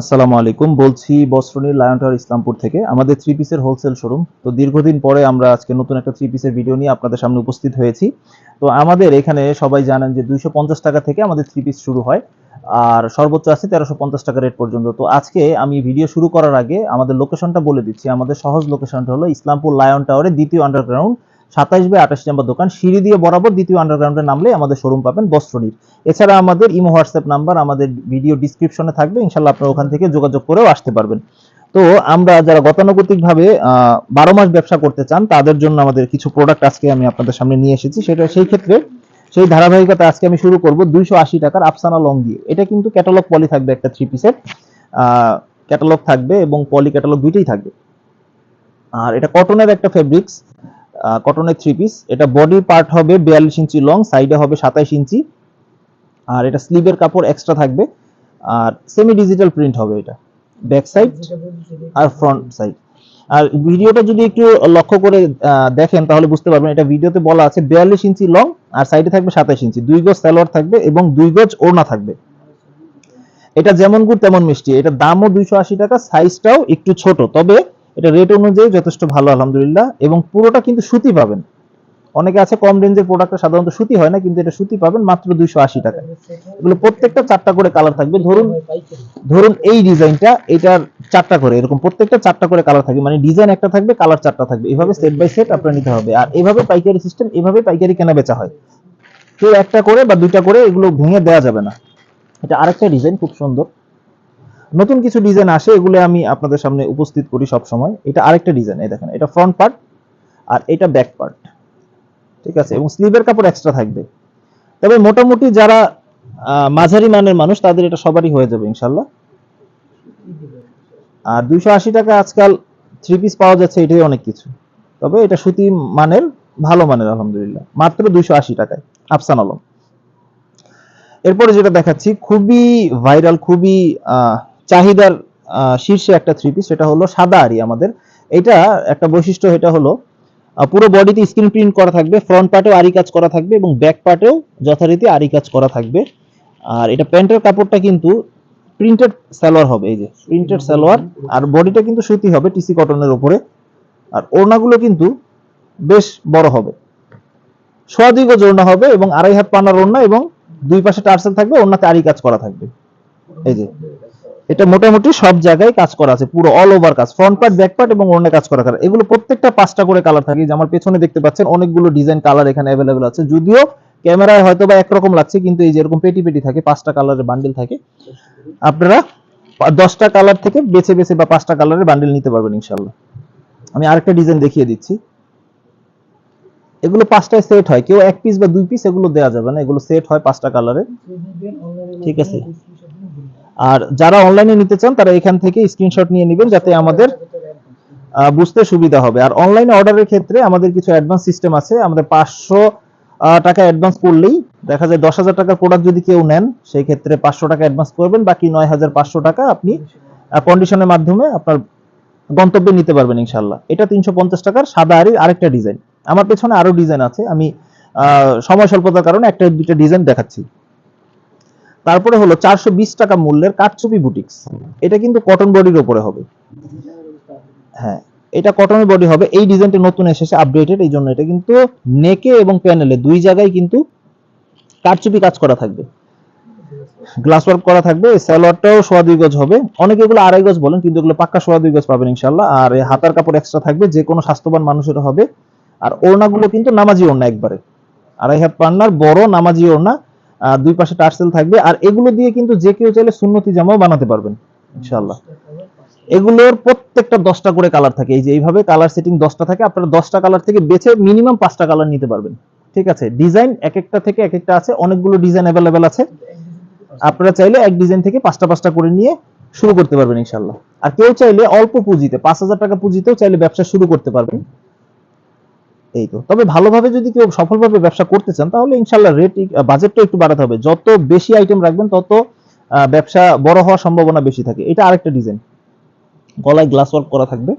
আসসালামু আলাইকুম। বলছি বস্ত্রনীর লায়ন টাওয়ার ইসলামপুর থেকে। আমাদের থ্রি পিসের হোলসেল শোরুম তো দীর্ঘদিন পরে আমরা আজকে নতুন একটা থ্রি পিসের ভিডিও নিয়ে আপনাদের সামনে উপস্থিত হয়েছি। তো আমাদের এখানে সবাই জানেন যে দুইশো পঞ্চাশ টাকা থেকে আমাদের থ্রি পিস শুরু হয়। আর সর্বোচ্চ আছে তেরোশো পঞ্চাশ টাকা রেট পর্যন্ত। তো আজকে আমি ভিডিও শুরু করার আগে আমাদের লোকেশনটা বলে দিচ্ছি। আমাদের সহজ লোকেশনটা হলো ইসলামপুর লায়ন টাওয়ারের দ্বিতীয় আন্ডারগ্রাউন্ড সাতাইশ বাই আঠাশ নম্বর দোকান। সিঁড়ি দিয়ে বরাবর দ্বিতীয় আন্ডারগ্রাউন্ডে নামলে আমাদের শোরুম পাবেন বস্ত্রনীর এছাড়া আমাদের ইমো হোয়াটসঅ্যাপ নাম্বার আমাদের ভিডিও ডিসক্রিপশনে থাকবে। ইনশাল্লাহ আপনারা ওখান থেকে যোগাযোগ করেও আসতে পারবেন। তো আমরা যারা গতানুগতিকভাবে বারো মাস ব্যবসা করতে চান, তাদের জন্য আমাদের কিছু প্রোডাক্ট আজকে আমি আপনাদের সামনে নিয়ে এসেছি। সেটা সেই ক্ষেত্রে সেই ধারাবাহিকতা আজকে আমি শুরু করব দুইশো আশি টাকার আফসানা লং দিয়ে। এটা কিন্তু ক্যাটালগ পলি থাকবে একটা থ্রি পিসের ক্যাটালগ থাকবে এবং পলি ক্যাটালগ দুইটাই থাকবে। আর এটা কটনের একটা ফেব্রিক্স কটনের থ্রি পিস এটা বডি পার্ট হবে বিয়াল্লিশ ইঞ্চি লং সাইডে হবে সাতাইশ ইঞ্চি। আর এটা স্লিভের কাপড় এক্সট্রা থাকবে। আর সেমি ডিজিটাল প্রিন্ট হবে এটা। ব্যাক সাইড আর ফ্রন্ট সাইড আর ভিডিওটা যদি একটু লক্ষ্য করে দেখেন, তাহলে বুঝতে পারবেন, এটা ভিডিওতে বলা আছে বিয়াল্লিশ ইঞ্চি লং আর সাইডে থাকবে সাতাইশ ইঞ্চি। দুই গজ সালোয়ার থাকবে এবং দুই গজ ওড়না থাকবে। এটা যেমন গুড় তেমন মিষ্টি। এটা দামও দুইশো আশি টাকা সাইজটাও একটু ছোট। তবে এটা রেট অনুযায়ী যথেষ্ট ভালো, আলহামদুলিল্লাহ। এবং পুরোটা কিন্তু সুতি পাবেন। অনেকে আছে কম রেঞ্জের প্রোডাক্টটা সাধারণত সুতি হয় না, কিন্তু এটা সুতি পাবেন মাত্র দুইশো আশি টাকা এগুলো প্রত্যেকটা চারটা করে কালার থাকবে। ধরুন ধরুন এই ডিজাইনটা এটার চারটা করে, এরকম প্রত্যেকটা চারটা করে কালার থাকবে। মানে ডিজাইন একটা থাকবে কালার চারটা থাকবে। এভাবে সেট বাই সেট আপনার নিতে হবে। আর এভাবে পাইকারি সিস্টেম এভাবে পাইকারি কেনা বেচা হয়। কেউ একটা করে বা দুইটা করে এগুলো ভেঙে দেওয়া যাবে না। এটা আরেকটা ডিজাইন খুব সুন্দর। নতুন কিছু ডিজাইন আসে, এগুলো আমি আপনাদের সামনে উপস্থিত করি সব সময় এটা আরেকটা ডিজাইন এই দেখেন, এটা ফ্রন্ট পার্ট আর এটা ব্যাক পার্ট ঠিক আছে? এবং স্লিভের কাপড় এক্সট্রা থাকবে। তবে মোটামুটি যারা মাঝারি মানের মানুষ, তাদের এটা সবারই হয়ে যাবে ইনশাল্লাহ আর দুইশো আশি টাকা আজকাল থ্রি পিস পাওয়া যাচ্ছে, এটাই অনেক কিছু। তবে এটা সুতি মানের, ভালো মানের, আলহামদুলিল্লাহ। মাত্র দুইশো আশি টাকায়, আফসান আলম। এরপরে যেটা দেখাচ্ছি, খুবই ভাইরাল খুবই চাহিদার শীর্ষে একটা থ্রি পিস সেটা হলো সাদা আরি আমাদের। এটা একটা বৈশিষ্ট্য, এটা হলো পুরো বডিতে স্ক্রিন প্রিন্ট করা থাকবে ফ্রন্ট পার্টেও আরি কাজ করা থাকবে এবং ব্যাক পার্টেও যথারীতি আরি কাজ করা থাকবে। আর এটা প্যান্টের কাপড়টা কিন্তু প্রিন্টেড সালোয়ার হবে, এই যে প্রিন্টেড সালোয়ার, আর বডিটা কিন্তু সুতি হবে টিসি কটনের উপরে। আর ওড়নাগুলো কিন্তু বেশ বড় হবে। সোয়া গজ ওড়না হবে এবং আড়াই হাত পানার ওড়না এবং দুই পাশে টার্সেল থাকবে, ওড়নাতে আরি কাজ করা থাকবে। এই যে এটা মোটামুটি সব জায়গায় কাজ করা আছে, পুরো অল ওভার কাজ ফ্রন্ট পার্ট ব্যাক পার্ট এবং অন্য কাজ করা থাকে। এগুলো প্রত্যেকটা পাঁচটা করে কালার থাকে। যে আমার পেছনে দেখতে পাচ্ছেন, অনেকগুলো ডিজাইন কালার এখানে অ্যাভেলেবেল আছে। যদিও ক্যামেরায় হয়তো বা একরকম লাগছে, কিন্তু এই যে এরকম পেটি পেটি থাকে, পাঁচটা কালারের বান্ডেল থাকে, আপনারা দশটা কালার থেকে বেছে বেছে বা পাঁচটা কালারের বান্ডেল নিতে পারবেন ইনশাল্লাহ আমি আরেকটা ডিজাইন দেখিয়ে দিচ্ছি। এগুলো পাঁচটায় সেট হয়। কেউ এক পিস বা দুই পিস এগুলো দেওয়া যাবে না। এগুলো সেট হয় পাঁচটা কালারে ঠিক আছে। আর যারা অনলাইনে নিতে চান, তারা এখান থেকে স্ক্রিনশট নিয়ে নেবেন যাতে আমাদের বুঝতে সুবিধা হবে। আর অনলাইনে অর্ডারের ক্ষেত্রে আমাদের কিছু অ্যাডভান্স সিস্টেম আছে। আমাদের পাঁচশো টাকা অ্যাডভান্স করলেই দেখা যায় দশ হাজার টাকার প্রোডাক্ট যদি কেউ নেন, সেই ক্ষেত্রে পাঁচশো টাকা অ্যাডভান্স করবেন বাকি নয় হাজার পাঁচশো টাকা আপনি কন্ডিশনের মাধ্যমে আপনার গন্তব্যে নিতে পারবেন ইনশাল্লাহ এটা তিনশো পঞ্চাশ টাকার সাদা আরির আরেকটা ডিজাইন আমার পেছনে আরও ডিজাইন আছে। আমি সময় স্বল্পতার কারণে একটা দুইটা ডিজাইন দেখাচ্ছি। তারপরে হলো চারশো বিশ টাকা মূল্যের কাঠচুপি বুটিক্স এটা কিন্তু কটন বডির উপরে হবে। হ্যাঁ এটা কটনের বডি হবে। এই ডিজাইনটা নতুন এসেছে আপডেটেড এই জন্য এটা কিন্তু নেকে এবং প্যানেলে দুই জায়গায় কিন্তু কারচুপি কাজ করা থাকবে। গ্লাস ওয়ার্ক করা থাকবে, সালোয়ারটাও সোয়া দুই গজ হবে। অনেকে এগুলো আড়াই গজ বলেন, কিন্তু এগুলো পাক্কা সোয়া দুই গজ পাবেন ইনশাল্লাহ আর হাতার কাপড় এক্সট্রা থাকবে, যে কোনো স্বাস্থ্যবান মানুষের হবে। আর ওড়নাগুলো কিন্তু নামাজি ওড়না একবারে। আড়াই হাত পান্নার বড় নামাজি ওড়না দুই পাশে টার্সেল থাকবে। আর এগুলো দিয়ে কিন্তু যে কেউ চাইলে সুন্নতি জামাও বানাতে পারবেন ইনশাল্লাহ এগুলোর প্রত্যেকটা দশটা করে কালার থাকে। এই যে এইভাবে কালার সেটিং দশটা থাকে, আপনারা দশটা কালার থেকে বেছে মিনিমাম পাঁচটা কালার নিতে পারবেন। ঠিক আছে? ডিজাইন এক একটা থেকে এক একটা আছে, অনেকগুলো ডিজাইন অ্যাভেলেবেল আছে। আপনারা চাইলে এক ডিজাইন থেকে পাঁচটা পাঁচটা করে নিয়ে শুরু করতে পারবেন ইনশাল্লাহ আর কেউ চাইলে অল্প পুঁজিতে, পাঁচ হাজার টাকা পুঁজিতেও চাইলে ব্যবসা শুরু করতে পারবেন। এই তো। তবে ভালোভাবে যদি কেউ সফলভাবে ব্যবসা করতে চান, তাহলে ইনশাল্লাহ রেট বাজেটটা একটু বাড়াতে হবে। যত বেশি আইটেম রাখবেন, তত ব্যবসা বড় হওয়ার সম্ভাবনা বেশি থাকে। এটা আরেকটা ডিজাইন গলায় গ্লাস ওয়ার্ক করা থাকবে।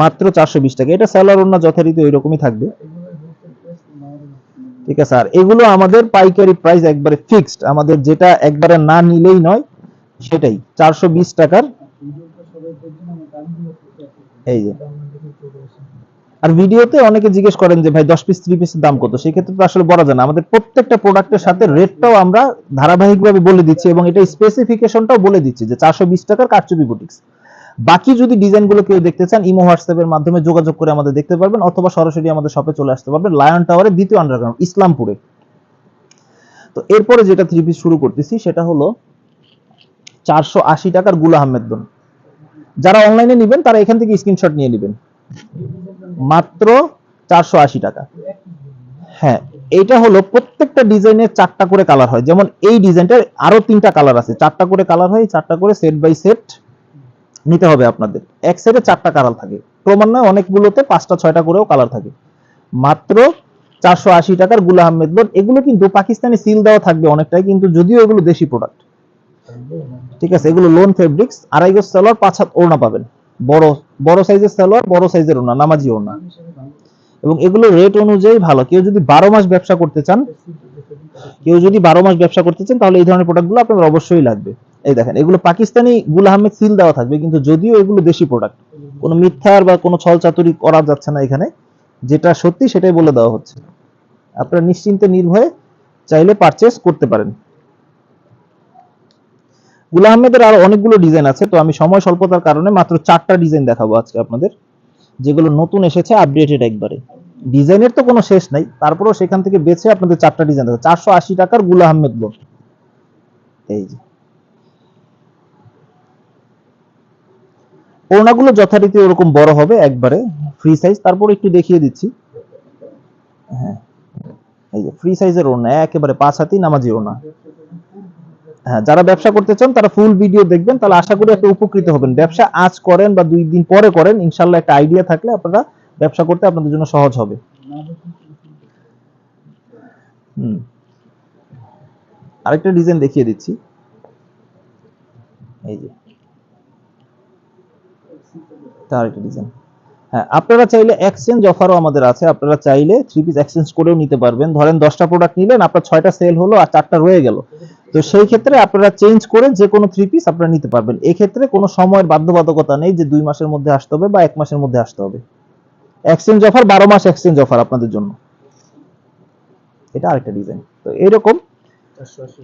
মাত্র চারশো বিশ টাকা। এটা স্যালার ওনা যথারীতি ওই রকমই থাকবে। ঠিক আছে, আর এগুলো আমাদের পাইকারি প্রাইস একবারে ফিক্সড আমাদের যেটা একবারে না নিলেই নয়, সেটাই। চারশো বিশ টাকার, এই যে। আর ভিডিওতে অনেকে জিজ্ঞেস করেন যে, ভাই, দশ পিস থ্রি পিসের দাম কত? সেই ক্ষেত্রে তো আসলে বলা যায় না। আমাদের প্রত্যেকটা প্রোডাক্টের সাথে রেটটাও আমরা ধারাবাহিকভাবে বলে দিচ্ছি এবং এটা স্পেসিফিকেশনটাও বলে দিচ্ছি যে, চারশো বিশ টাকার কারচুপি বুটিক্স বাকি যদি ডিজাইনগুলো কেউ দেখতে চান, ইমো হোয়াটসঅ্যাপের মাধ্যমে যোগাযোগ করে আমাদের দেখতে পারবেন অথবা সরাসরি আমাদের শপে চলে আসতে পারবেন। লায়ন টাওয়ারের দ্বিতীয় আন্ডারগ্রাউন্ড ইসলামপুরে। তো এরপরে যেটা থ্রি পিস শুরু করতেছি, সেটা হলো চারশো আশি টাকারগুলা আহমেদ যারা অনলাইনে নেবেন, তারা এখান থেকে স্ক্রিনশট নিয়ে নেবেন। মাত্র চারশো আশি টাকা। হ্যাঁ এইটা হলো প্রত্যেকটা ডিজাইনের চারটা করে কালার হয়। যেমন এই ডিজাইনটার আরও তিনটা কালার আছে। চারটা করে কালার হয়, চারটা করে সেট বাই সেট নিতে হবে আপনাদের। এক সেটে চারটা কালার থাকে। ক্রমান্বয়ে অনেকগুলোতে পাঁচটা, ছয়টা করেও কালার থাকে। মাত্র চারশো আশি টাকারগুলা আহমেদ বোর্ড এগুলো কিন্তু পাকিস্তানি সিল দেওয়া থাকবে অনেকটাই, কিন্তু যদিও এগুলো দেশি প্রোডাক্ট ঠিক আছে, এগুলো লোন ফেব্রিক্স আড়াই গজ সালোয়ার, পাঁচ হাত ওড়না পাবেন। বড় বড় সাইজের সালোয়ার, বড় সাইজের ওড়না, নামাজি ওড়না। এবং এগুলো রেট অনুযায়ী ভালো। কেউ যদি বারো মাস ব্যবসা করতে চান, কেউ যদি বারো মাস ব্যবসা করতে চান, তাহলে এই ধরনের প্রোডাক্টগুলো আপনাদের অবশ্যই লাগবে। এই দেখেন, এগুলো পাকিস্তানি গুল আহমেদ সিল দেওয়া থাকবে, কিন্তু যদিও এগুলো দেশি প্রোডাক্ট কোনো মিথ্যার বা কোনো ছল চাতুরি করা যাচ্ছে না এখানে। যেটা সত্যি সেটাই বলে দেওয়া হচ্ছে। আপনারা নিশ্চিন্তে নির্ভয়ে চাইলে পারচেস করতে পারেন। গুল আহমেদের আরও অনেকগুলো ডিজাইন আছে, তো আমি সময় স্বল্পতার কারণে মাত্র চারটা ডিজাইন দেখাবো আজকে আপনাদের, যেগুলো নতুন এসেছে আপডেটেড একবারে। ডিজাইনের তো কোনো শেষ নাই, তারপরেও সেখান থেকে বেছে আপনাদের চারটা ডিজাইন দেখাবো চারশো আশি টাকার গুল আহমেদ লোন এই যে। ওড়নাগুলো যথারীতি ওরকম বড় হবে একবারে ফ্রি সাইজ তারপর একটু দেখিয়ে দিচ্ছি। হ্যাঁ এই যে ফ্রি সাইজের ওড়না, একেবারে পাঁচ হাতি নামাজি ওড়না। হ্যাঁ যারা ব্যবসা করতে চান, তারা ফুল ভিডিও দেখবেন। তাহলে আশা করি একটা উপকৃত হবেন। ব্যবসা আজ করেন বা দুই দিন পরে করেন ইনশাল্লাহ একটা আইডিয়া থাকলে আপনারা ব্যবসা করতে আপনাদের জন্য সহজ হবে। হুম। আরেকটা ডিজাইন দেখিয়ে দিচ্ছি। এই যে। তার একটা ডিজাইন হ্যাঁ আপনারা চাইলে এক্সচেঞ্জ অফারও আমাদের আছে। আপনারা চাইলে থ্রি পিস এক্সচেঞ্জ করেও নিতে পারবেন। ধরেন দশটা প্রোডাক্ট নিলেন, আপনার ছয়টা সেল হলো আর চারটা রয়ে গেল। তো সেই ক্ষেত্রে আপনারা চেঞ্জ করে যে কোনো থ্রি পিস আপনারা নিতে পারবেন। এক্ষেত্রে কোনো সময়ের বাধ্যবাধকতা নেই যে দুই মাসের মধ্যে আসতে হবে বা এক মাসের মধ্যে আসতে হবে। এক্সচেঞ্জ অফার বারো মাস এক্সচেঞ্জ অফার আপনাদের জন্য। এটা আরেকটা ডিজাইন তো এরকম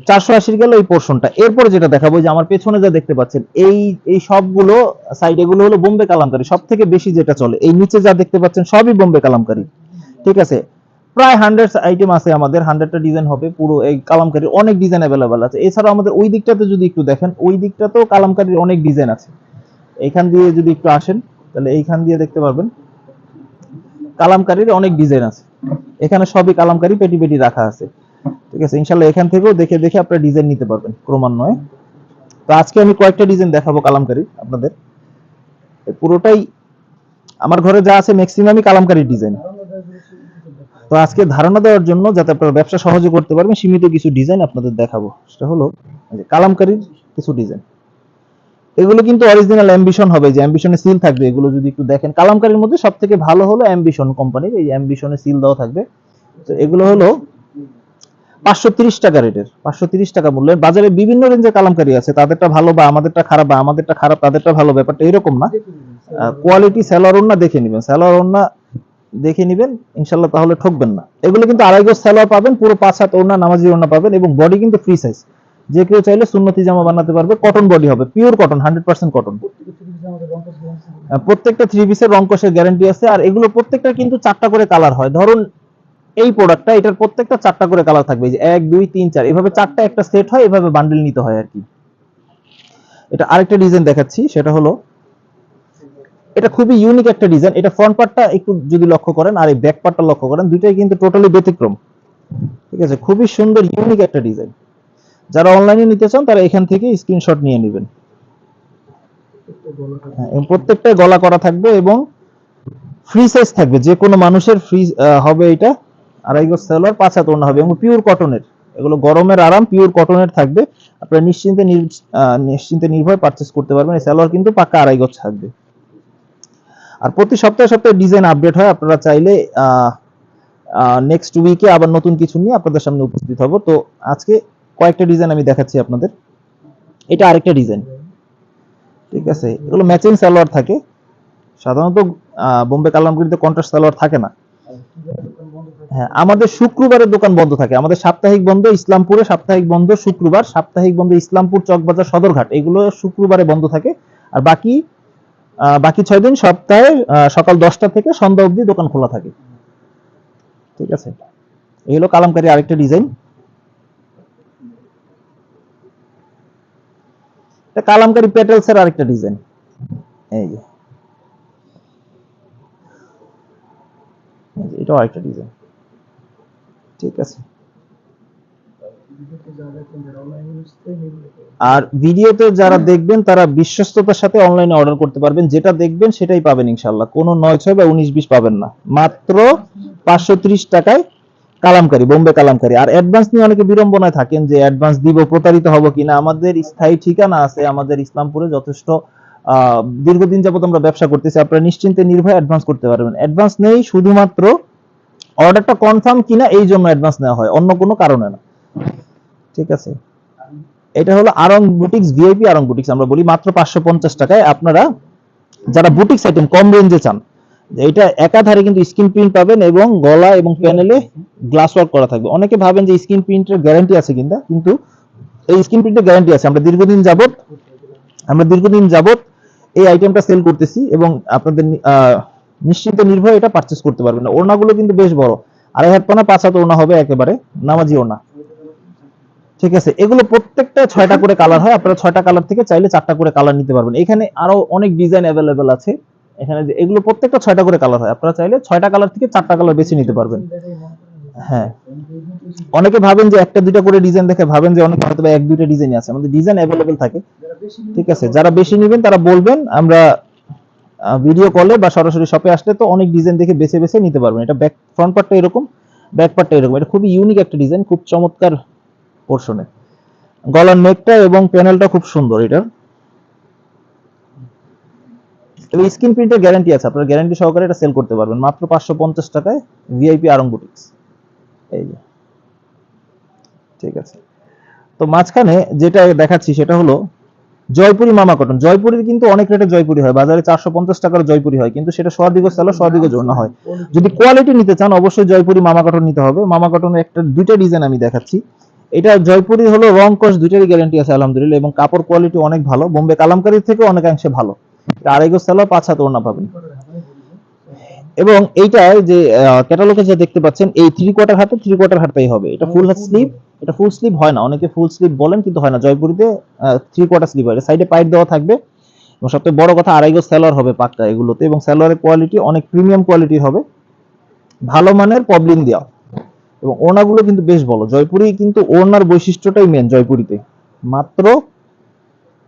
চারশো আশির গেল এই পোর্শনটা এরপরে যেটা দেখাবো, যে আমার পেছনে যা দেখতে পাচ্ছেন, এই এই সবগুলো সাইড এগুলো হলো বোম্বে কালামকারি। সব থেকে বেশি যেটা চলে, এই নিচে যা দেখতে পাচ্ছেন, সবই বোম্বে কালামকারি। ঠিক আছে? প্রায় হান্ড্রেড আইটেম আছে আমাদের হান্ড্রেডটা ডিজাইন হবে, পুরো এই কালামকারির অনেক ডিজাইন অ্যাভেলেবেল আছে। এছাড়াও আমাদের ওই দিকটাতে যদি একটু দেখেন, ওই দিকটাতেও কালামকারির অনেক ডিজাইন আছে। এইখান দিয়ে যদি একটু আসেন, তাহলে এইখান দিয়ে দেখতে পারবেন, কালামকারীর অনেক ডিজাইন আছে। এখানে সবই কালামকারী পেটি পেটি রাখা আছে। ঠিক আছে ইনশাল্লাহ এখান থেকেও দেখে দেখে আপনারা ডিজাইন নিতে পারবেন ক্রমান্বয়ে। তো আজকে আমি কয়েকটা ডিজাইন দেখাবো কালামকারি আপনাদের। পুরোটাই আমার ঘরে যা আছে ম্যাক্সিমামই কালামকারির ডিজাইন তো আজকে ধারণা দেওয়ার জন্য যাতে আপনারা ব্যবসা সহজে করতে পারবেন, সীমিত কিছু ডিজাইন আপনাদের দেখাবো। সেটা হলো কালামকারির কিছু ডিজাইন এগুলো কিন্তু অরিজিনাল অ্যাম্বিশন হবে, যে অ্যাম্বিশনে সিল থাকবে। এগুলো যদি একটু দেখেন, কালামকারির মধ্যে সব থেকে ভালো হলো অ্যাম্বিশন কোম্পানির এই অ্যাম্বিশনে সিল দেওয়া থাকবে। তো এগুলো হলো পাঁচশো তিরিশ টাকা রেটের, পাঁচশো তিরিশ টাকা মূল্যের। বাজারে বিভিন্ন রেঞ্জের কালামকারি আছে, তাদেরটা ভালো বা আমাদেরটা খারাপ বা আমাদেরটা খারাপ, তাদেরটা ভালো, ব্যাপারটা এরকম না। কোয়ালিটি স্যালোয়ার ওন্না দেখে নেবেন স্যালোয়ার ওন্না দেখে নেবেন ইনশাল্লাহ তাহলে ঠকবেন না। এগুলো কিন্তু আড়াই গজ স্যালোয়ার পাবেন, পুরো পাঁচ হাত ওড়না নামাজি ওড়না পাবেন এবং বডি কিন্তু ফ্রি সাইজ যে কেউ চাইলে সুন্নতি জামা বানাতে পারবে কটন বডি হবে pure cotton hundred percent cotton প্রত্যেকটা থ্রি পিসের রংকশের গ্যারান্টি আছে, আর এগুলো প্রত্যেকটা কিন্তু চারটা করে কালার হয়। ধরুন এই প্রোডাক্টটা এটার প্রত্যেকটা চারটা করে কালার থাকবে। যে এক দুই তিন চার এভাবে চারটা একটা সেট হয় এভাবে বান্ডেল নিতে হয় আর কি। এটা আরেকটা ডিজাইন দেখাচ্ছি সেটা হলো এটা খুবই ইউনিক একটা ডিজাইন এটা ফ্রন্ট পার্টটা একটু যদি লক্ষ্য করেন আর এই ব্যাক পার্টটা লক্ষ্য করেন দুইটাই কিন্তু টোটালি ব্যতিক্রম। ঠিক আছে? খুবই সুন্দর ইউনিক একটা ডিজাইন যারা অনলাইনে নিতে চান তারা এখান থেকে স্ক্রিনশট নিয়ে নেবেন। হ্যাঁ, প্রত্যেকটাই গলা করা থাকবে এবং ফ্রি সাইজ থাকবে। যে কোনো মানুষের ফ্রি হবে এটা। আড়াই গজ সেলোয়ার পাঁচ হাত ওড়না হবে। এবং পিওর কটনের এগুলো গরমের আরাম পিওর কটনের থাকবে। আপনারা নিশ্চিন্তে নিশ্চিন্তে নির্ভয় পারচেস করতে পারবেন। সেলোয়ার কিন্তু পাকা আড়াই গজ থাকবে। আর প্রতি সপ্তাহে সপ্তাহে ডিজাইন আপডেট হয়। আপনারা চাইলে নেক্সট উইকে আবার নতুন কিছু নিয়ে আপনাদের সামনে উপস্থিত হব। তো আজকে কয়েকটা ডিজাইন আমি দেখাচ্ছি আপনাদের। এটা আরেকটা ডিজাইন ঠিক আছে? এগুলো ম্যাচিং সালোয়ার থাকে। সাধারণত বোম্বে কালামগুলিতে কন্ট্রাস্ট সালোয়ার থাকে না। হ্যাঁ আমাদের শুক্রবারের দোকান বন্ধ থাকে। আমাদের সাপ্তাহিক বন্ধ ইসলামপুরে সাপ্তাহিক বন্ধ শুক্রবার সাপ্তাহিক বন্ধ ইসলামপুর চকবাজার সদরঘাট। এগুলো শুক্রবারে বন্ধ থাকে। আর বাকি বাকি ছয় দিন সপ্তাহে সকাল দশটা থেকে সন্ধ্যা অবধি দোকান খোলা থাকে। ঠিক আছে? এই হলো কালামকারী আরেকটা ডিজাইন। কালামকারী পেটেলস এর আরেকটা ডিজাইন। এই যে, এটাও আরেকটা ডিজাইন। ঠিক আছে। আর ভিডিওতে যারা দেখবেন তারা বিশ্বস্ততার সাথে অনলাইনে অর্ডার করতে পারবেন। যেটা দেখবেন সেটাই পাবেন ইনশাল্লাহ কোনো নয় ছয় বা উনিশ বিশ পাবেন না। মাত্র পাঁচশো ত্রিশ টাকায় কালামকারী বোম্বে কালামকারী। আর অ্যাডভান্স নিয়ে অনেকে বিড়ম্বনায় থাকেন যে অ্যাডভান্স দিব প্রতারিত হব কিনা। আমাদের স্থায়ী ঠিকানা আছে আমাদের ইসলামপুরে যথেষ্ট আহ, দীর্ঘদিন যাবত আমরা ব্যবসা করতেছি। আপনারা নিশ্চিন্তে নির্ভয়ে অ্যাডভান্স করতে পারবেন। অ্যাডভান্স নেই শুধুমাত্র অর্ডারটা কনফার্ম কিনা এই জন্য অ্যাডভান্স নেওয়া হয়, অন্য কোনো কারণে না। ঠিক আছে? এটা হলো Aarong boutiques VIP Aarong boutiques আমরা বলি মাত্র পাঁচশো পঞ্চাশ টাকায় আপনারা যারা বুটিক্স আইটেম কম রেঞ্জে চান, এটা একাধারে কিন্তু স্ক্রিন প্রিন্ট পাবেন এবং গলা এবং প্যানেলে গ্লাস ওয়ার্ক করা থাকবে। অনেকে ভাবেন যে স্ক্রিন প্রিন্টের গ্যারান্টি আছে কিনা, কিন্তু এই স্ক্রিন প্রিন্টের গ্যারান্টি আছে। আমরা দীর্ঘদিন যাবত আমরা দীর্ঘদিন যাবত এই আইটেমটা সেল করতেছি এবং আপনাদের নিশ্চিন্ত নির্ভয়ে এটা পারচেস করতে পারবেন ওড়নাগুলো কিন্তু বেশ বড়। আড়াই হাত পানা, পাঁচ হাত ওড়না হবে একেবারে নামাজি ওড়না। ঠিক আছে, এগুলো প্রত্যেকটা ছয়টা করে কালার হয়। আপনারা ছয়টা কালার থেকে চাইলে চারটা করে কালার নিতে পারবেন। এখানে আরও অনেক ডিজাইন অ্যাভেলেবেল আছে। এখানে যে এগুলো প্রত্যেকটা ছয়টা করে কালার হয়। আপনারা চাইলে ছয়টা কালার থেকে চারটা কালার বেছে নিতে পারবেন। হ্যাঁ। অনেকে ভাবেন যে একটা, দুইটা করে ডিজাইন দেখে ভাবেন যে অনেক হয়তো এক, দুইটা ডিজাইন আছে। আমাদের ডিজাইন অ্যাভেলেবেল থাকে। ঠিক আছে, যারা বেশি নেবেন তারা বলবেন, আমরা ভিডিও কলে বা সরাসরি শপে আসলে তো অনেক ডিজাইন দেখে বেছে বেছে নিতে পারবেন। এটা ব্যাক ফ্রন্ট পার্টটা এরকম ব্যাক পার্টটা এরকম। এটা খুবই ইউনিক একটা ডিজাইন খুব চমৎকার পোর্শনে গলার নেকটা এবং প্যানেলটা খুব সুন্দর এটার। এবং স্ক্রিন প্রিন্টের গ্যারান্টি আছে। আপনারা গ্যারান্টি সহকারে এটা সেল করতে পারবেন। মাত্র পাঁচশো পঞ্চাশ টাকায় ভিআইপি আরং এই যে। ঠিক আছে। তো মাঝখানে যেটা দেখাচ্ছি সেটা হলো জয়পুরি মামা কটন জয়পুরির কিন্তু অনেক রেটে জয়পুরি হয়। বাজারে চারশো পঞ্চাশ টাকার জয়পুরি হয়। কিন্তু সেটা সোয়াদিগো সালো সোয়াদিগো জন্য হয়। যদি কোয়ালিটি নিতে চান, অবশ্যই জয়পুরি মামা কটন নিতে হবে। মামা কটনের একটা, দুইটা ডিজাইন আমি দেখাচ্ছি। এটা জয়পুরি হলো রং কস দুইটারই গ্যারান্টি আছে, আলহামদুলিল্লাহ। এবং কাপড় কোয়ালিটি অনেক ভালো। বোম্বে কালামকারির থেকে অনেকাংশে ভালো। আড়াইগো সালো পাঁচ হাত ওড়না পাবেন। এবং এইটায় যে ক্যাটালগে যে দেখতে পাচ্ছেন, এই থ্রি কোয়ার্টার হাতে থ্রি কোয়ার্টার হাতটাই হবে। এটা ফুল হাত স্লিভ এটা ফুল স্লিভ হয় না। অনেকে ফুল স্লিভ বলেন, কিন্তু হয় না। জয়পুরিতে থ্রি কোয়ার্টার স্লিভ হয়। সাইডে পাইপ দেওয়া থাকবে। এবং সবথেকে বড় কথা আড়াইগো স্যালোয়ার হবে পাক্কা এগুলোতে। এবং স্যালোয়ারের কোয়ালিটি অনেক প্রিমিয়াম কোয়ালিটির হবে। ভালো মানের পবলিং দেওয়া। এবং ওড়নাগুলো কিন্তু বেশ বড় জয়পুরি কিন্তু ওড়নার বৈশিষ্ট্যটাই মেন জয়পুরিতে। মাত্র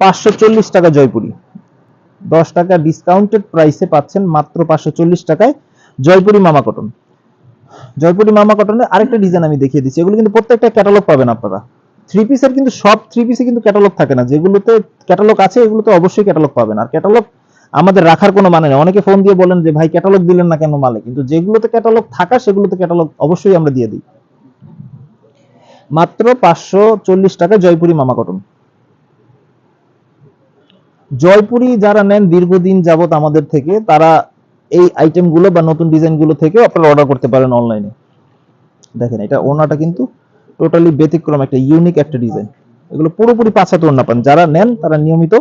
পাঁচশো চল্লিশ টাকা জয়পুরি। দশ টাকা ডিসকাউন্টেড প্রাইসে পাচ্ছেন মাত্র পাঁচশো চল্লিশ টাকায় জয়পুরি মামা কটন। জয়পুরি মামা কটনের আরেকটা ডিজাইন আমি দেখিয়ে দিচ্ছি। এগুলো কিন্তু প্রত্যেকটা ক্যাটালগ পাবেন আপনারা। থ্রি পিসের কিন্তু সব থ্রি পিসে কিন্তু ক্যাটালগ থাকে না। যেগুলোতে ক্যাটালগ আছে, এগুলোতে অবশ্যই ক্যাটালগ পাবেন। আর ক্যাটালগ আমাদের রাখার কোনো মানে নেই। অনেকে ফোন দিয়ে বলেন যে, ভাই ক্যাটালগ দিলেন না কেন মালে? কিন্তু যেগুলোতে ক্যাটালগ থাকা, সেগুলোতে ক্যাটালগ অবশ্যই আমরা দিয়ে দিই। মাত্র পাঁচশো চল্লিশ টাকা জয়পুরি মামা কটন জয়পুরি যারা নেন, দীর্ঘদিন যাবত আমাদের থেকে, তারা এই আইটেমগুলো বা নতুন ডিজাইনগুলো থেকে আপনারা অর্ডার করতে পারেন অনলাইনে দেখেন এটা ওনাটা কিন্তু টোটালি ব্যতিক্রম একটা ইউনিক একটা ডিজাইন এগুলো পুরোপুরি পাঁচাতে ওড়না পান। যারা নেন তারা নিয়মিত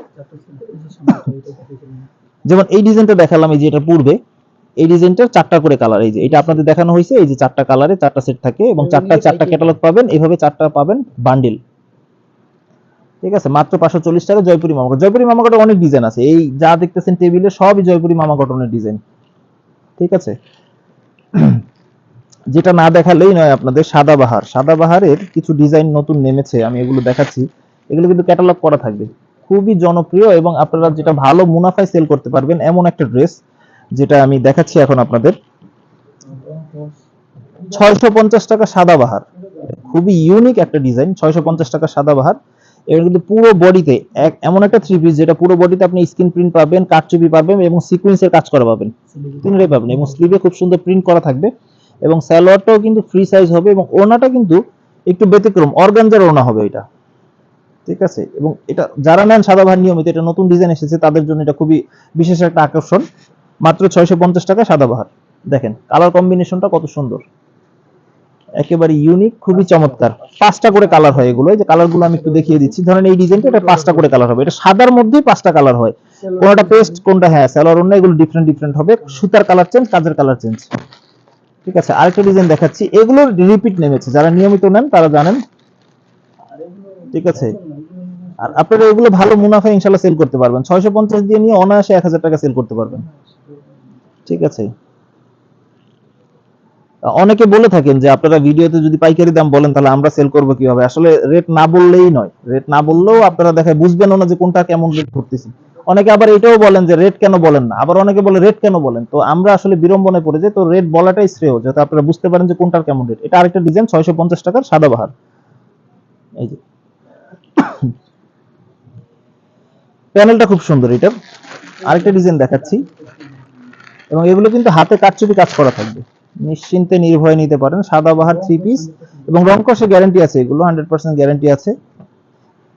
যেমন এই ডিজাইনটা দেখালাম এই যে এটা পূর্বে এই ডিজাইনটার চারটা করে কালার এই যে এটা আপনাদের দেখানো হয়েছে এই যে চারটা কালারে চারটা সেট থাকে এবং চারটা চারটা ক্যাটালগ পাবেন এইভাবে চারটা পাবেন বান্ডিল ঠিক আছে মাত্র পাঁচশো চল্লিশ টাকা জয়পুরি মামা কটন। জয়পুরি মামা কটন অনেক ডিজাইন আছে। এই যা দেখতেছেন টেবিলে সবই জয়পুরি মামা কটনের ডিজাইন ঠিক আছে? যেটা না দেখালেই নয় আপনাদের সাদাবাহার। সাদাবাহারের কিছু ডিজাইন নতুন নেমেছে, আমি এগুলো দেখাচ্ছি। এগুলো কিন্তু ক্যাটালগ করা থাকবে। খুবই জনপ্রিয় এবং আপনারা যেটা ভালো মুনাফায় সেল করতে পারবেন এমন একটা ড্রেস যেটা আমি দেখাচ্ছি এখন আপনাদের। ছয়শো পঞ্চাশ টাকা সাদাবাহার। খুবই ইউনিক একটা ডিজাইন ছয়শো পঞ্চাশ টাকা সাদাবাহার। এর কিন্তু পুরো বডিতে এমন একটা থ্রি পিস যেটা পুরো বডিতে আপনি স্ক্রিন প্রিন্ট পাবেন কাটচুপি পাবেন এবং সিকুয়েন্সের কাজ করা পাবেন। তিনটাই পাবেন এবং স্লিভে খুব সুন্দর প্রিন্ট করা থাকবে এবং সালোয়ারটাও কিন্তু ফ্রি সাইজ হবে এবং ওনাটা কিন্তু একটু ব্যতিক্রম, অর্গানজার ওনা হবে এটা। ঠিক আছে? এবং এটা যারা নেন সাদাবাহার নিয়মিত, এটা নতুন ডিজাইন এসেছে, তাদের জন্য এটা খুবই বিশেষ একটা আকর্ষণ। মাত্র ছয়শো পঞ্চাশ টাকা সাদাবাহার দেখেন কালার কম্বিনেশনটা কত সুন্দর। একেবারে ইউনিক খুবই চমৎকার। পাঁচটা করে কালার হয় এগুলো। এই যে কালারগুলো আমি একটু দেখিয়ে দিচ্ছি। ধরেন এই ডিজাইনটা এটা পাঁচটা করে কালার হবে। এটা সাদার মধ্যেই পাঁচটা কালার হয়। কোনটা পেস্ট কোনটা হ্যাঁ স্যালোয়ার অন্য এগুলো ডিফারেন্ট ডিফারেন্ট হবে। সুতার কালার চেঞ্জ কাজের কালার চেঞ্জ ঠিক আছে আরেকটা ডিজাইন দেখাচ্ছি। এগুলোর রিপিট নেমেছে যারা নিয়মিত নেন তারা জানেন। ঠিক আছে? আর আপনারা এগুলো ভালো মুনাফা ইনশাল্লাহ সেল করতে পারবেন। ছয়শো পঞ্চাশ দিয়ে নিয়ে অনায়াসে এক হাজার টাকা সেল করতে পারবেন। ঠিক আছে? অনেকে বলে থাকেন যে আপনারা ভিডিওতে যদি পাইকারি দাম বলেন তাহলে আমরা সেল করব কীভাবে? আসলে রেট না বললেই নয়। রেট না বললেও আপনারা দেখায় বুঝবেন না যে কোনটা কেমন রেট করতেছি অনেকে আবার এটাও বলেন যে রেট কেন বলেন না। আবার অনেকে বলে রেট কেন বলেন? তো আমরা আসলে বিড়ম্বনায় পড়ে যাই। তো রেট বলাটাই শ্রেয়, যাতে আপনারা বুঝতে পারেন যে কোনটার কেমন রেট এটা আরেকটা ডিজাইন ছয়শো পঞ্চাশ টাকার সাদাবাহার এই যে। প্যানেলটা খুব সুন্দর এটার। আরেকটা ডিজাইন দেখাচ্ছি। এবং এগুলো কিন্তু হাতে কাটচুপি কাজ করা থাকবে। নিশ্চিন্তে নির্ভয়ে নিতে পারেন। সাদাবাহার থ্রি পিস এবং রং কষে গ্যারান্টি আছে এগুলো হান্ড্রেড পার্সেন্ট গ্যারান্টি আছে।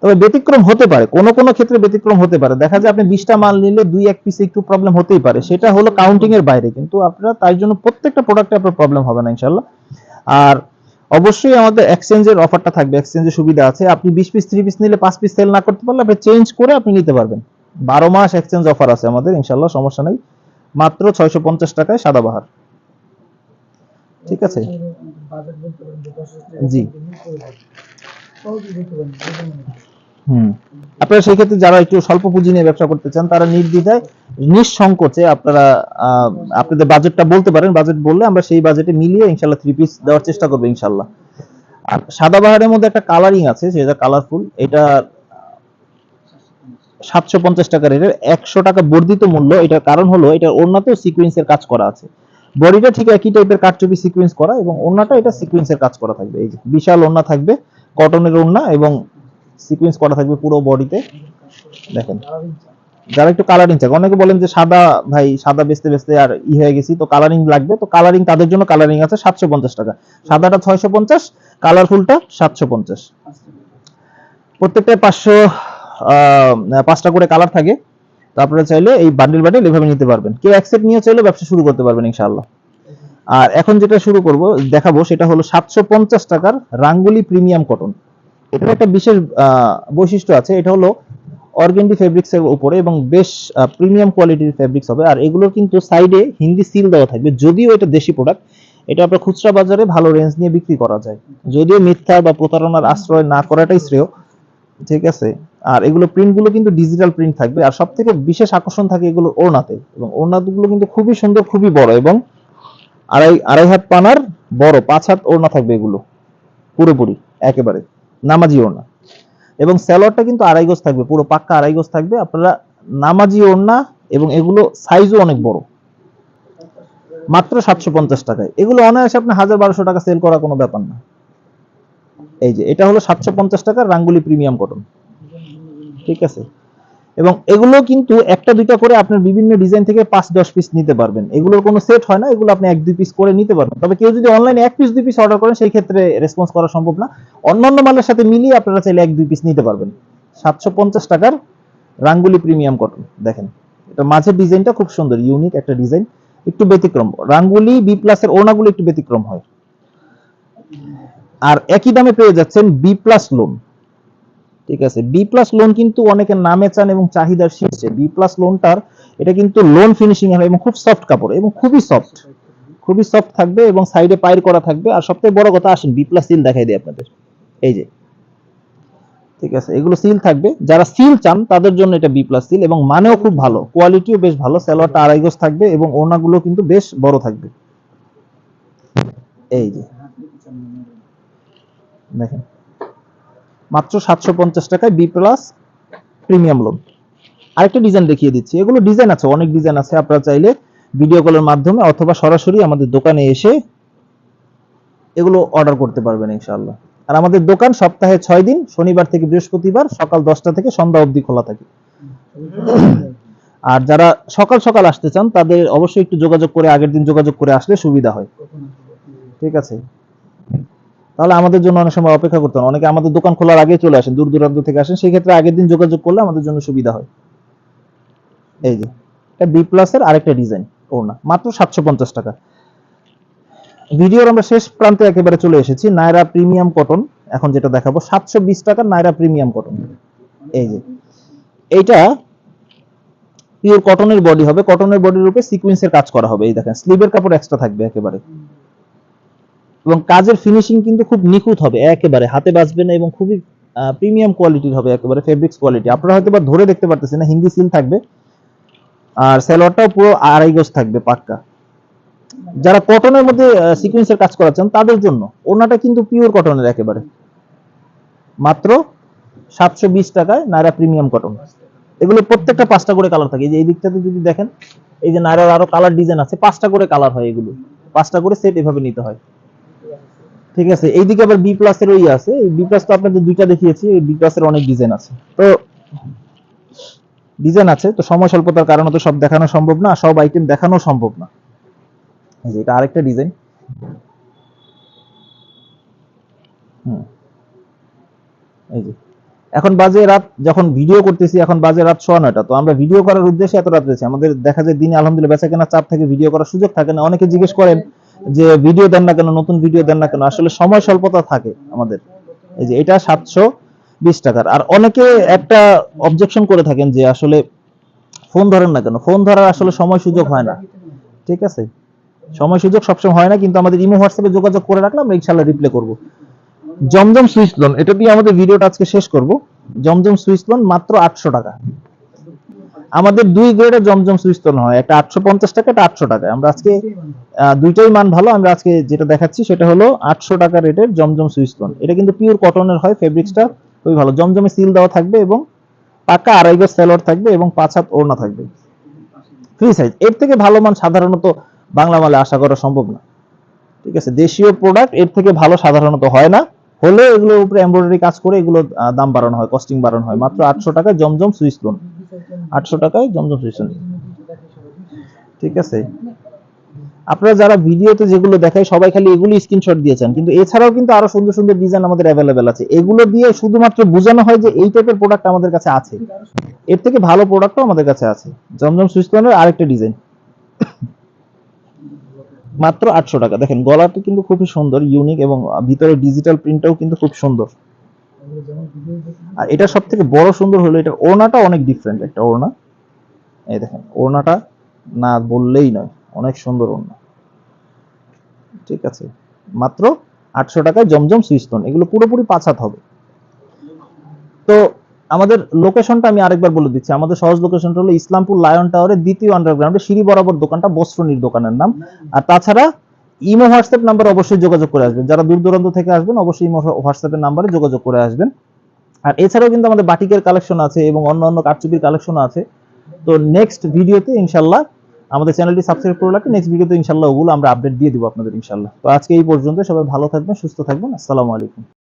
তবে ব্যতিক্রম হতে পারে, কোনো কোনো ক্ষেত্রে ব্যতিক্রম হতে পারে। দেখা যায় আপনি বিশটা মাল নিলে দুই এক পিসে একটু প্রবলেম হতেই পারে। সেটা হলো কাউন্টিং এর বাইরে, কিন্তু আপনারা তার জন্য প্রত্যেকটা প্রোডাক্টে আপনার প্রবলেম হবে না ইনশাল্লাহ আর অবশ্যই আমাদের এক্সচেঞ্জের অফারটা থাকবে এক্সচেঞ্জের সুবিধা আছে। আপনি বিশ পিস থ্রি পিস নিলে পাঁচ পিস সেল না করতে পারলে আপনি চেঞ্জ করে আপনি নিতে পারবেন। বারো মাস এক্সচেঞ্জ অফার আছে আমাদের ইনশাল্লাহ সমস্যা নেই। মাত্র ছয়শো পঞ্চাশ টাকায় সাদাবাহার ঠিক আছে? জি। হুম। আপনারা সেই ক্ষেত্রে যারা একটু স্বল্প পুঁজি নিয়ে ব্যবসা করতে চান, তারা নির্দ্বিধায় নিঃসংকোচে আপনারা আপনাদের বাজেটটা বলতে পারেন। বাজেট বললে আমরা সেই বাজেটে মিলিয়ে ইনশাল্লাহ থ্রি পিস দেওয়ার চেষ্টা করব ইনশাল্লাহ আর সাদাবাহারের মধ্যে একটা কালারিং আছে সেটা কালারফুল এটা সাতশো পঞ্চাশ টাকা রেটের একশো টাকা বর্ধিত মূল্য। এটার কারণ হলো, এটার ওড়নাতেও সিকুয়েন্সের কাজ করা আছে। বডিটা ঠিক একই টাইপের কাটচুপি সিকুয়েন্স করা এবং ওড়নাটা এটা সিকুয়েন্সের কাজ করা থাকবে। এই যে বিশাল ওড়না থাকবে কটনের ওড়না এবং সিকুয়েন্স করা থাকবে পুরো বডিতে। দেখেন, যারা একটু কালারিং চায়, অনেকে বলেন যে সাদা, ভাই, সাদা বেচতে বেচতে আর ই হয়ে গেছি, তো কালারিং লাগবে, তো কালারিং তাদের জন্য কালারিং আছে সাতশো পঞ্চাশ টাকা। সাদাটা ছয়শো পঞ্চাশ কালারফুলটা সাতশো পঞ্চাশ। প্রত্যেকটা পাঁচশো পাঁচটা করে কালার থাকে। তো আপনারা চাইলে এই বান্ডিল বান্ডিল এভাবে নিতে পারবেন। কেউ অ্যাকসেপ্ট নিয়ে চাইলে ব্যবসা শুরু করতে পারবেন ইনশাআল্লাহ। আর এখন যেটা শুরু করব, দেখাবো, সেটা হলো সাতশো পঞ্চাশ টাকার রাঙ্গুলি প্রিমিয়াম কটন এটার একটা বিশেষ বৈশিষ্ট্য আছে, এটা হলো অর্গেন্ডি ফেব্রিক্স এর উপরে এবং বেশ প্রিমিয়াম কোয়ালিটির ফেব্রিক্স হবে। আর এগুলোর কিন্তু সাইডে হিন্দি সিল দেওয়া থাকবে, যদিও এটা দেশি প্রোডাক্ট এটা আপনার খুচরা বাজারে ভালো রেঞ্জ নিয়ে বিক্রি করা যায়। যদিও মিথ্যা বা প্রতারণার আশ্রয় না করাটাই শ্রেয় ঠিক আছে? আর এগুলো প্রিন্টগুলো কিন্তু ডিজিটাল প্রিন্ট থাকবে। আর সব থেকে বিশেষ আকর্ষণ থাকে এগুলো ওড়নাতে। এবং ওড়নাগুলো কিন্তু খুবই সুন্দর, খুবই বড় এবং আড়াই আড়াই হাত পানার বড়, পাঁচ হাত ওড়না থাকবে এগুলো। পুরোপুরি, একেবারে নামাজি ওড়না। এবং স্যালোয়ারটা কিন্তু আড়াই গজ থাকবে, পুরো পাক্কা আড়াই গজ থাকবে। আপনারা নামাজি ওড়না এবং এগুলো সাইজও অনেক বড়। মাত্র সাতশো পঞ্চাশ টাকায়। এগুলো অনায়াসে আপনি হাজার বারোশো টাকা সেল করা কোনো ব্যাপার না। এই যে, এটা হলো সাতশো পঞ্চাশ টাকার রাঙ্গুলি প্রিমিয়াম কটন। ঠিক আছে? এবং এগুলো কিন্তু একটা দুইটা করে আপনার বিভিন্ন ডিজাইন থেকে পাঁচ দশ পিস নিতে পারবেন। এগুলোর কোনো সেট হয় না, এগুলো আপনি এক দুই পিস করে নিতে পারবেন। তবে কেউ যদি অনলাইনে এক পিস দুই পিস অর্ডার করেন, সেই ক্ষেত্রে রেসপন্স করা সম্ভব না। অন্যান্য মালের সাথে মিলিয়ে আপনারা চাইলে এক, দুই পিস নিতে পারবেন। সাতশো পঞ্চাশ টাকার রাঙ্গুলি প্রিমিয়াম কটন, দেখেন। এটা মাঝের ডিজাইনটা খুব সুন্দর ইউনিক একটা ডিজাইন। একটু ব্যতিক্রম। রাঙ্গুলি বি প্লাসের ওড়নাগুলো একটু ব্যতিক্রম হয়। আর একই দামে পেয়ে যাচ্ছেন বি প্লাস লোন ঠিক আছে বি প্লাস লোন কিন্তু অনেকে নামে চান এবং চাহিদার শীর্ষে বি প্লাস লোনটার এটা কিন্তু লোন ফিনিশিং হবে এবং খুব সফট কাপড়, এবং খুবই সফট খুবই সফট থাকবে এবং সাইডে পায়ের করা থাকবে। আর সবথেকে বড় কথা, আসেন বি প্লাস সিল দেখাই দিই আপনাদের। এই যে, ঠিক আছে, এগুলো সিল থাকবে। যারা সিল চান, তাদের জন্য এটা বি প্লাস সিল এবং মানেও খুব ভালো। কোয়ালিটিও বেশ ভালো স্যালোয়ারটা আড়াই গজ থাকবে এবং ওড়নাগুলো কিন্তু বেশ বড় থাকবে। এই যে দেখেন। মাত্র সাতশো পঞ্চাশ টাকায় বি প্লাস প্রিমিয়াম লোন আরেকটা ডিজাইন দেখিয়ে দিচ্ছি। এগুলো ডিজাইন আছে, অনেক ডিজাইন আছে। আপনারা চাইলে ভিডিও কলের মাধ্যমে অথবা সরাসরি আমাদের দোকানে এসে এগুলো অর্ডার করতে পারবেন ইনশাআল্লাহ। আর আমাদের দোকান সপ্তাহে ছয় দিন, শনিবার থেকে বৃহস্পতিবার, সকাল দশটা থেকে সন্ধ্যা অবধি খোলা থাকে। আর যারা সকাল সকাল আসতে চান, তাদের অবশ্যই একটু যোগাযোগ করে, আগের দিন যোগাযোগ করে আসলে সুবিধা হয়। ঠিক আছে? তাহলে আমাদের জন্য অনেক সময় অপেক্ষা করতে অনেকে আমাদের দোকান খোলার আগে চলে আসেন, দূর দূরান্ত থেকে আসেন। সেই ক্ষেত্রে আগের দিন যোগাযোগ করলে আমাদের জন্য সুবিধা হয়। এই যে, এটা বি প্লাসের আরেকটা ডিজাইন ওড়না। মাত্র সাতশো পঞ্চাশ টাকা। ভিডিওর আমরা শেষ প্রান্তে একেবারে চলে এসেছি নায়রা প্রিমিয়াম কটন এখন যেটা দেখাবো, সাতশো বিশ টাকার নায়রা প্রিমিয়াম কটন এই যে, এইটা পিওর কটনের বডি হবে। কটনের বডির উপরে সিকোয়েন্সের কাজ করা হবে। এই দেখেন স্লিভের কাপড় এক্সট্রা থাকবে একেবারে। এবং কাজের ফিনিশিং কিন্তু খুব নিখুঁত হবে, একেবারে। হাতে বাজবে না এবং খুবই প্রিমিয়াম কোয়ালিটির হবে একেবারে ফেব্রিক্স কোয়ালিটি আপনারা হয়তো বা ধরে দেখতে পারতেছেন না, হিন্দি সিল থাকবে। আর সালোয়ারটাও পুরো আড়াই গজ থাকবে, পাক্কা। যারা কটনের মধ্যে সিকোয়েন্সের কাজ করাচ্ছেন, তাদের জন্য। ওনাটা কিন্তু পিওর কটনের একেবারে। মাত্র সাতশো বিশ টাকায় নায়রা প্রিমিয়াম কটন এগুলো প্রত্যেকটা পাঁচটা করে কালার থাকে। যে এই দিকটাতে যদি দেখেন, এই যে নায়রার আরও কালার ডিজাইন আছে, পাঁচটা করে কালার হয় এগুলো। পাঁচটা করে সেট এভাবে নিতে হয়। ঠিক আছে, এইদিকে আবার বি প্লাস এর ওই আছে বি প্লাস তো আপনাদের দুইটা দেখিয়েছি বি প্লাস এর অনেক ডিজাইন আছে। তো ডিজাইন আছে, তো সময় স্বল্পতার কারণে তো সব দেখানো সম্ভব না, সব আইটেম দেখানো সম্ভব না। এই যে এটা আরেকটা ডিজাইন হুম। এই যে, এখন বাজে রাত, যখন ভিডিও করতেছি, এখন বাজে রাত সোয়া নয়টা, তো আমরা ভিডিও করার উদ্দেশ্যে এত রাত রয়েছে, আমাদের দেখা যায় দিনে আলহামদুলিল্লাহ বেচা কেনার চাপ থেকে ভিডিও করার সুযোগ থাকে না, অনেকে জিজ্ঞেস করেন যে ভিডিও দেন না কেন, নতুন ভিডিও দেন না কেন, আসলে সময় স্বল্পতা থাকে আমাদের। এই যে এটা সাতশো বিশ টাকার। আর অনেকে একটা অবজেকশন করে থাকেন যে আসলে ফোন ধরেন না কেন ফোন ধরার আসলে সময় সুযোগ হয় না। ঠিক আছে? সময় সুযোগ সবসময় হয় না, কিন্তু আমাদের ইমো হোয়াটসঅ্যাপে যোগাযোগ করে রাখলাম ইনশাল্লাহ রিপ্লাই করব। জমজম সুইচ লোন এটা দিয়ে আমাদের ভিডিওটা আজকে শেষ করব। জমজম সুইচ লোন মাত্র আটশো টাকা। আমাদের দুই গ্রেডের জমজম লোন হয়। একটা আটশো পঞ্চাশ টাকা, একটা আটশো টাকা। আমরা আজকে দুইটাই মান ভালো। আমরা আজকে যেটা দেখাচ্ছি সেটা হলো আটশো টাকা রেটের জমজম লোন এটা কিন্তু পিওর কটনের হয় ফেব্রিক্সটা খুবই ভালো। জমজমে সিল দেওয়া থাকবে এবং পাকা আড়াই গজ সেলর থাকবে এবং পাঁচ হাত ওড়না থাকবে। ফ্রি সাইজ এর থেকে ভালো মান সাধারণত বাংলা মালে আশা করা সম্ভব না। ঠিক আছে? দেশীয় প্রোডাক্টের থেকে ভালো সাধারণত হয় না। হলে এগুলোর উপরে এমব্রয়ডারি কাজ করে এগুলো দাম বাড়ানো হয় কস্টিং বাড়ানো হয়। মাত্র আটশো টাকায় জমজম সুইচ লোন আটশো টাকায় জমজম লোন ঠিক আছে? আপনারা যারা ভিডিওতে যেগুলো দেখায়, সবাই খালি এগুলো স্ক্রিনশট দিয়েছেন। কিন্তু এছাড়াও কিন্তু আরও সুন্দর সুন্দর ডিজাইন আমাদের অ্যাভেলেবেল আছে। এগুলো দিয়ে শুধুমাত্র বোঝানো হয় যে এই টাইপের প্রোডাক্ট আমাদের কাছে আছে। এর থেকে ভালো প্রোডাক্টও আমাদের কাছে আছে। জমজম সুইচ লোনের আরেকটা ডিজাইন মাত্র আটশো টাকা। দেখেন, গলাটি কিন্তু খুবই সুন্দর ইউনিক এবং ভিতরে ডিজিটাল প্রিন্টটাও কিন্তু খুব সুন্দর। আর এটা সব থেকে বড় সুন্দর হলো, এটা ওড়নাটা অনেক ডিফারেন্ট একটা ওড়না। এই দেখেন, ওড়নাটা না বললেই নয়, অনেক সুন্দর ওড়না। ঠিক আছে, মাত্র আটশো টাকায় জমজম সুইস্টোন এগুলো পুরোপুরি পাঁচ হাত হবে। তো আমাদের লোকেশনটা আমি আরেকবার বলে দিচ্ছি, আমাদের সহজ লোকেশনটা হলো ইসলামপুর লায়ন টাওয়ারের দ্বিতীয় আন্ডারগ্রাউন্ডে সিঁড়ি বরাবর দোকানটা বস্ত্রনীর দোকানের নাম। আর তাছাড়া ইমো হোয়াটসঅ্যাপ নাম্বার অবশ্যই যোগাযোগ করে আসবেন। যারা দূর দূরান্ত থেকে আসবেন, অবশ্যই ইমো হোয়াটসঅ্যাপের নাম্বারে যোগাযোগ করে আসবেন। আর এছাড়াও কিন্তু আমাদের বাটিকের কালেকশন আছে এবং অন্য অন্য কারচুপির কালেকশন আছে। তো নেক্সট ভিডিওতে ইনশাল্লাহ আমাদের চ্যানেলটি সাবস্ক্রাইব করে রাখবেন নেক্সট ভিডিওতে ইনশাল্লাহ ওগুলো আমরা আপডেট দিয়ে দিব আপনাদের ইনশাল্লাহ তো আজকে এই পর্যন্ত সবাই ভালো থাকবেন, সুস্থ থাকবেন। আসসালামু আলাইকুম।